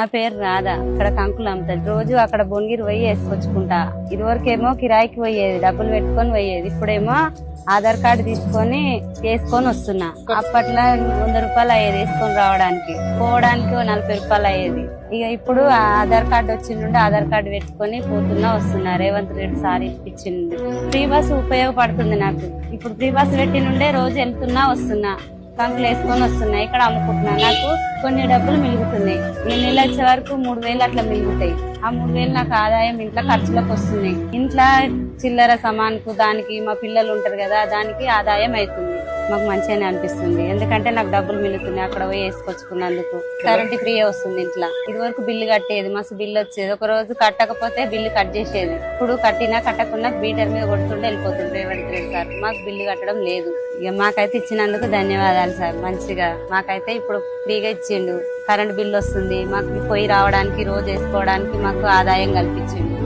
నా పేరు రాధా. ఇక్కడ కంకులు అమ్ముతుంది రోజు అక్కడ బొంగిరి పోయి వేసుకొచ్చుకుంటా. ఇదివరకేమో కిరాయికి పోయేది డబ్బులు పెట్టుకొని పోయేది. ఇప్పుడేమో ఆధార్ కార్డు తీసుకొని వేసుకొని వస్తున్నా. అప్పట్లో వంద రూపాయలు అయ్యేది వేసుకొని రావడానికి. పోవడానికి నలభై రూపాయలు అయ్యేది. ఇక ఇప్పుడు ఆధార్ కార్డు వచ్చిండు ఆధార్ కార్డు పెట్టుకొని పోతున్నా వస్తున్నా. రేవంత్ రెడ్డి సార్ ఇప్పించింది. ఫ్రీ బస్ ఉపయోగపడుతుంది నాకు. ఇప్పుడు ఫ్రీ బస్ పెట్టి నుండే రోజు వెళ్తున్నా వస్తున్నా. కంకులు వేసుకొని వస్తున్నాయి ఇక్కడ అమ్ముకుంటున్నా? నాకు కొన్ని డబ్బులు మిగులుతున్నాయి ఈ నెల వచ్చే వరకు మూడు వేలు అట్లా మిగులుతాయి. ఆ మూడు వేలు నాకు ఆదాయం ఇంట్లో ఖర్చులకు వస్తున్నాయి ఇంట్లో చిల్లర సమాన్కు దానికి మా పిల్లలు ఉంటారు కదా దానికి ఆదాయం అవుతుంది. మాకు మంచిగానే అనిపిస్తుంది. ఎందుకంటే నాకు డబ్బులు మిగులుతున్నాయి. అక్కడ పోయి వేసుకొచ్చుకున్నందుకు కరెంట్ ఫ్రీ వస్తుంది ఇంట్లో. ఇది వరకు బిల్లు కట్టేది మస్తు బిల్లు వచ్చేది. ఒక రోజు కట్టకపోతే బిల్లు కట్ చేసేది. ఇప్పుడు కట్టినా కట్టకుండా బీటర్ మీద కొడుతుంటే వెళ్ళిపోతుంది రేవంత్ రెడ్డి సార్. మాకు బిల్లు కట్టడం లేదు. ఇక మాకైతే ఇచ్చినందుకు ధన్యవాదాలు సార్. మంచిగా మాకైతే ఇప్పుడు ఫ్రీగా ఇచ్చిండు. కరెంట్ బిల్ వస్తుంది మాకు పోయి రావడానికి రోజు వేసుకోవడానికి మాకు ఆదాయం కల్పించిండు.